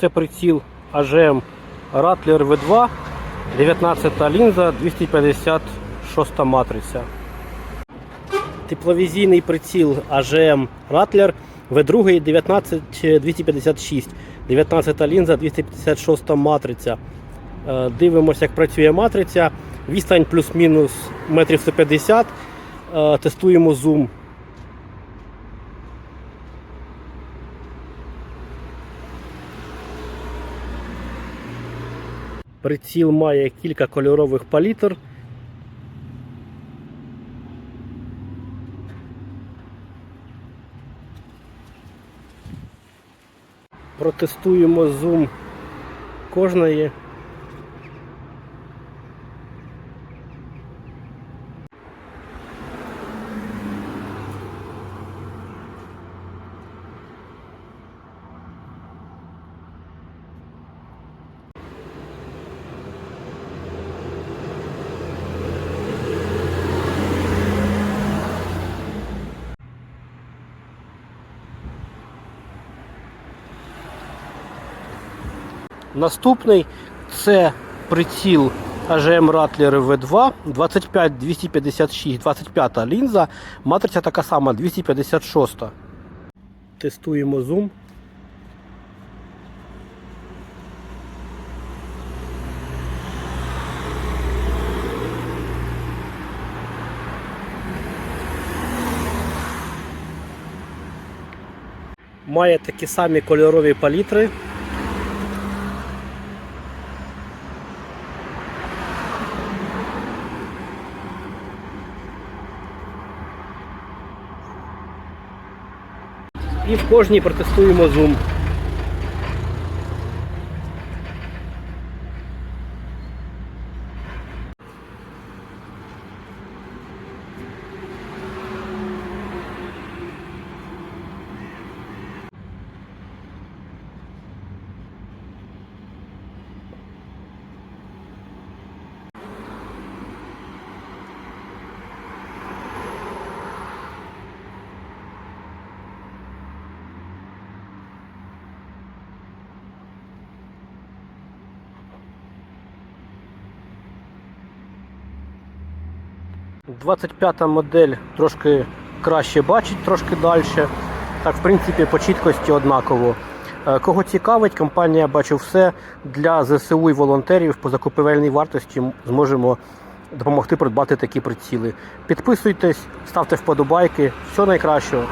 Це приціл AGM Rattler V2, 19 лінза, 256 матриця. Тепловізійний приціл AGM Rattler V2 19256, 19 лінза, 256 матриця. Е, Дивимося, як працює матриця. Відстань плюс-мінус метрів 150. Е, Тестуємо зум. Приціл має кілька кольорових палітр. Протестуємо зум кожної. Наступний це приціл AGM Rattler V2 25 256, 25 лінза. Матриця така сама 256. Тестуємо зум. Має такі самі кольорові палітри. І в кожній протестуємо зум. – 25 модель трошки краще бачить, трошки далі. Так, в принципі, по чіткості однаково. Е, Кого цікавить, компанія бачу все для ЗСУ і волонтерів по закупівельній вартості зможемо допомогти придбати такі приціли. Підписуйтесь, ставте вподобайки. Всього найкращого.